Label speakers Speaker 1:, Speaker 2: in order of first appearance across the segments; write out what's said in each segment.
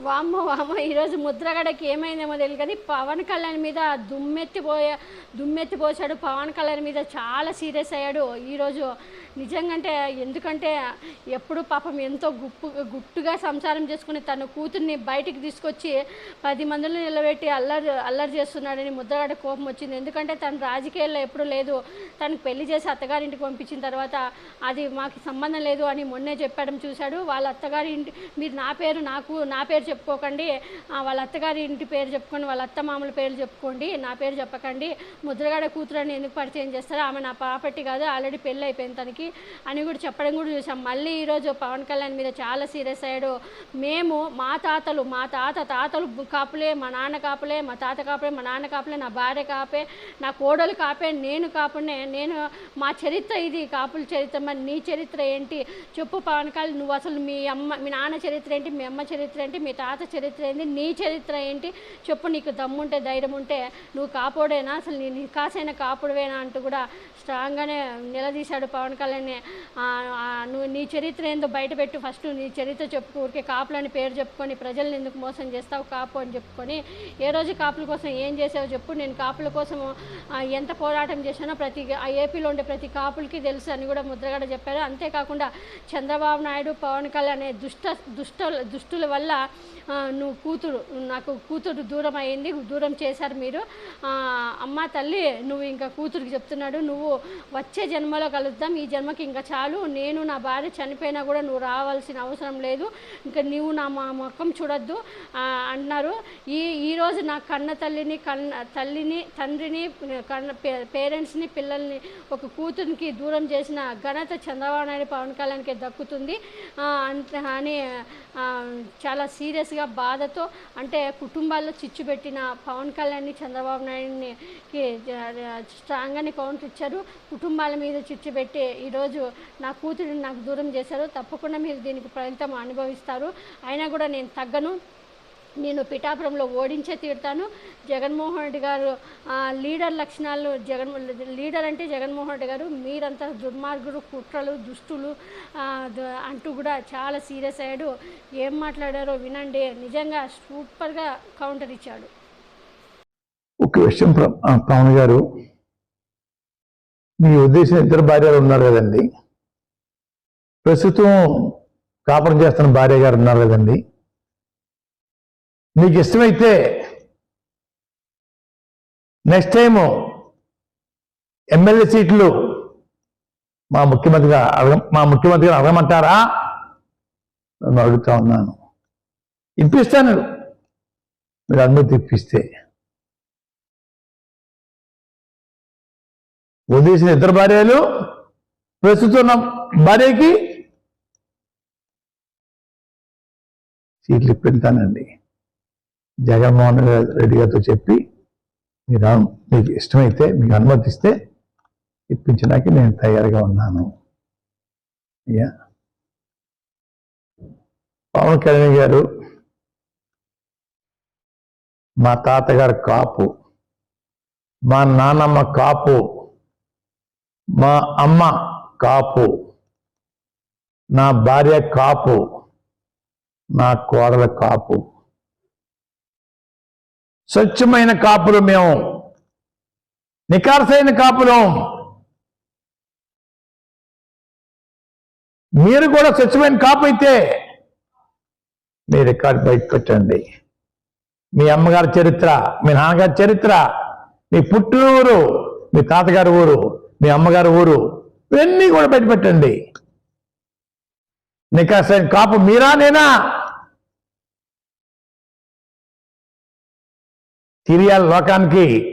Speaker 1: వామ్మ వామ్మ ఈరోజు ముద్రగడకి ఏమైందేమో తెలియదు కానీ పవన్ కళ్యాణ్ మీద దుమ్మెత్తిపోయా దుమ్మెత్తిపోసాడు పవన్ కళ్యాణ్ మీద చాలా సీరియస్ అయ్యాడు. ఈరోజు నిజంగంటే ఎందుకంటే ఎప్పుడు పాపం ఎంతో గుప్పు గుట్టుగా సంసారం చేసుకుని తన కూతుర్ని బయటికి తీసుకొచ్చి పది మందిని నిలబెట్టి అల్లరి అల్లరి చేస్తున్నాడని ముద్రగడ కోపం వచ్చింది. ఎందుకంటే తను రాజకీయాల్లో ఎప్పుడు లేదు. తనకు పెళ్ళి చేసి అత్తగారింటికి పంపించిన తర్వాత అది మాకు సంబంధం లేదు అని మొన్నే చెప్పడం చూశాడు. వాళ్ళ అత్తగారి ఇంటి మీరు నా పేరు నాకు నా పేరు చెప్పుకోకండి. వాళ్ళ అత్తగారి ఇంటి పేరు చెప్పుకోండి వాళ్ళ అత్త మామల పేరు చెప్పుకోండి నా పేరు చెప్పకండి. ముద్రగాడ కూతురని ఎందుకు పరిచయం చేస్తారు ఆమె నా ప్రాపర్టీ కాదు ఆల్రెడీ పెళ్ళి అయిపోయింది తనకి అని కూడా చెప్పడం కూడా చూసాం. మళ్ళీ ఈరోజు పవన్ కళ్యాణ్ మీద చాలా సీరియస్ అయ్యాడు. మేము మా తాతలు మా తాత తాతలు కాపులే మా నాన్న కాపులే మా తాత కాపులే మా నాన్న కాపులే నా భార్య కాపే నా కోడలు కాపే నేను కాపునే నేను మా చరిత్ర ఇది కాపుల చరిత్ర. మరి నీ చరిత్ర ఏంటి? చెప్పు పవన్ కళ్యాణ్ నువ్వు అసలు మీ అమ్మ మీ నాన్న చరిత్ర ఏంటి? మీ అమ్మ చరిత్ర ఏంటి? మీ తాత చరిత్ర ఏంటి? నీ చరిత్ర ఏంటి? చెప్పు నీకు దమ్ముంటే ధైర్యం ఉంటే నువ్వు కాపోడేనా? అసలు నీ నికాసైన కాపుడువేనా అంటూ కూడా స్ట్రాంగ్గానే నిలదీశాడు పవన్ కళ్యాణ్ నువ్వు నీ చరిత్ర ఏందో బయటపెట్టు ఫస్ట్ నీ చరిత్ర చెప్పు ఊరికే కాపులని పేరు చెప్పుకొని ప్రజల్ని ఎందుకు మోసం చేస్తావు కాపు అని చెప్పుకొని ఏ రోజు కాపుల కోసం ఏం చేసావు చెప్పు. నేను కాపుల కోసం ఎంత పోరాటం చేశానో ప్రతి ఏపీలో ఉండే ప్రతి కాపులకి తెలుసు అని కూడా ముద్రగడ చెప్పారు. అంతేకాకుండా చంద్రబాబు నాయుడు పవన్ కళ్యాణ్ అనే దుష్ట దుష్ట దుష్టుల వల్ల నువ్వు కూతురు నాకు కూతురు దూరం అయింది దూరం చేశారు మీరు. అమ్మ తల్లి నువ్వు ఇంకా కూతురికి చెప్తున్నాడు నువ్వు వచ్చే జన్మలో కలుద్దాం ఈ జన్మకి ఇంకా చాలు. నేను నా భార్య చనిపోయినా కూడా నువ్వు రావాల్సిన అవసరం లేదు. ఇంకా నువ్వు నా మా ముఖం చూడొద్దు అన్నారు ఈ ఈరోజు నా కన్న తల్లిని కన్న తల్లిని తండ్రిని కన్న పే- పేరెంట్స్ని పిల్లల్ని ఒక కూతురికి దూరం చేసిన ఘనత చంద్రబాబు నాయుడు పవన్ కళ్యాణ్కి దక్కుతుంది. అంత అని చాలా సీ సీరియస్గా బాధతో అంటే కుటుంబాల్లో చిచ్చు పెట్టిన పవన్ కళ్యాణ్ని చంద్రబాబు నాయుడిని స్ట్రాంగ్గానే కౌంటర్ ఇచ్చారు కుటుంబాల మీద చిచ్చు పెట్టి ఈరోజు నా కూతురిని నాకు దూరం చేశారు. తప్పకుండా మీరు దీనికి ఫలితం అనుభవిస్తారు. అయినా కూడా నేను తగ్గను. నేను పిఠాపురంలో ఓడించే తీరుతాను. జగన్మోహన్ రెడ్డి గారు లీడర్ లక్షణాలు జగన్ లీడర్ అంటే జగన్మోహన్ రెడ్డి గారు మీరంతా దుర్మార్గులు కుట్రలు దుష్టులు అంటూ కూడా చాలా సీరియస్ అయ్యాడు. ఏం మాట్లాడారో వినండి. నిజంగా సూపర్గా కౌంటర్ ఇచ్చాడు.
Speaker 2: ఒక విషయం పవన్ గారు మీ ఉద్దేశం ఇద్దరు భార్యలు ఉన్నారు కదండి. ప్రస్తుతం కాపురం చేస్తున్న భార్య గారు ఉన్నారు కదండి. మీకు ఇష్టమైతే నెక్స్ట్ టైం ఎమ్మెల్యే సీట్లు మా ముఖ్యమంత్రిగా అడగ మా ముఖ్యమంత్రిగా గారు అడగమంటారా? నేను అడుగుతా ఉన్నాను. ఇప్పిస్తాను. మీరు అనుమతి ఇప్పిస్తే వదిలేసిన ఇద్దరు భార్యలు ప్రస్తుతం ఉన్న భార్యకి సీట్లు ఇప్పిస్తానండి జగన్మోహన్ రెడ్డి గారితో చెప్పి మీరు మీకు ఇష్టమైతే మీకు అనుమతిస్తే ఇప్పించడానికి నేను తయారుగా ఉన్నాను. అయ్యా. పవన్ కళ్యాణ్ గారు మా తాతగారు కాపు మా నాన్నమ్మ కాపు మా అమ్మ కాపు నా భార్య కాపు నా కోడల కాపు. స్వచ్ఛమైన కాపులు మేము నికార్సైన కాపులం. మీరు కూడా స్వచ్ఛమైన కాపు అయితే మీ రికార్డు బయట పెట్టండి మీ అమ్మగారి చరిత్ర మీ నాన్నగారి చరిత్ర మీ పుట్టిన ఊరు మీ తాతగారి ఊరు మీ అమ్మగారి ఊరు ఇవన్నీ కూడా బయట పెట్టండి నికాసైన కాపు మీరా నేనా? తిరియాల లోకానికి.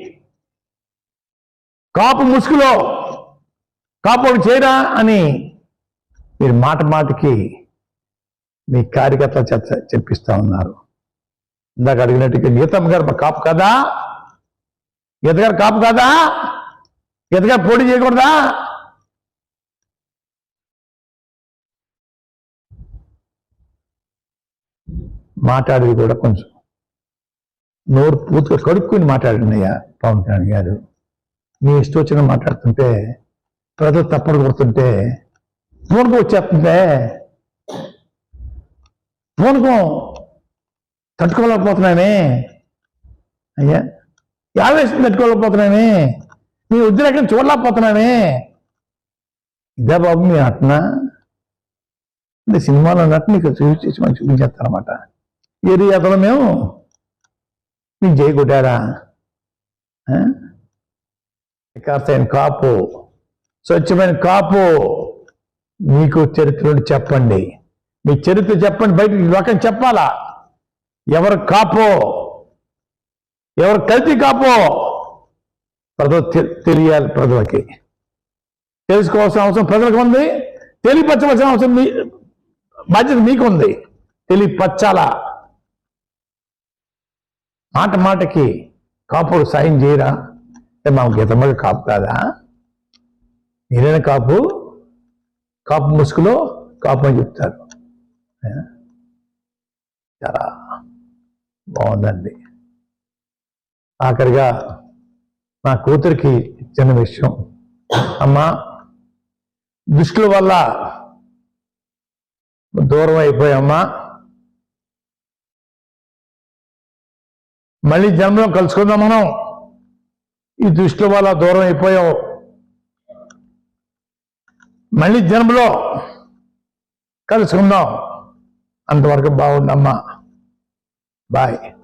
Speaker 2: కాపు ముసుగులో కాపు చేయరా అని మీరు మాట మాటకి మీ కార్యకర్త చేత చెప్పిస్తా ఉన్నారు. ఇందాక అడిగినట్టుగా గీతమ్మ గారు కాపు కదా? గీత గారు కాపు కదా? గీత గారు పోటీ చేయకూడదా? మాట్లాడేది కూడా కొంచెం నోరు పూర్తిగా కడుక్కుని మాట్లాడినయ్యా పవన్ కళ్యాణ్ గారు మీ ఇష్టం వచ్చిన మాట్లాడుతుంటే ప్రజలు తప్పడు కొడుతుంటే పూనకం వచ్చేస్తుంటే పూనకం తట్టుకోలేకపోతున్నానే అయ్యా ఈ ఆవేశం తట్టుకోలేకపోతున్నానే మీ ఉద్రేకం చూడలేకపోతున్నానే ఇదే బాబు మీ నటన. అంటే సినిమాలో నటన నీకు చూసి మనం చూపించేస్తారనమాట ఏరియాతలో మేము మీకు జై కొట్టారా కాపు స్వచ్ఛమైన కాపు మీకు చరిత్రను చెప్పండి మీ చరిత్ర చెప్పండి బయట లోకం చెప్పాలా ఎవరు కాపో ఎవరు కల్తీ కాపో ప్రజలు తె- తెలియాలి ప్రజలకి తెలుసుకోవాల్సిన అవసరం ప్రజలకు ఉంది తెలియపరచవలసిన అవసరం మీ బాధ్యత మీకుంది తెలియపరచాలా మాట మాటకి కాపుడు సాయం చేయరా? అంటే మా గీతమ్మకి కాపు కాదా? మీరైనా కాపు కాపు ముసుగులో కాపు అని చెప్తారు. చాలా బాగుందండి. ఆఖరిగా నా కూతురికి చిన్న విషయం. అమ్మా దుష్టుల వల్ల దూరం అయిపోయామ్మా మళ్ళీ జన్మలో కలుసుకుందాం మనం. ఈ దృష్టిల వల్ల దూరం అయిపోయావు మళ్ళీ జన్మలో కలుసుకుందాం. అంతవరకు బాగుందమ్మా. బాయ్.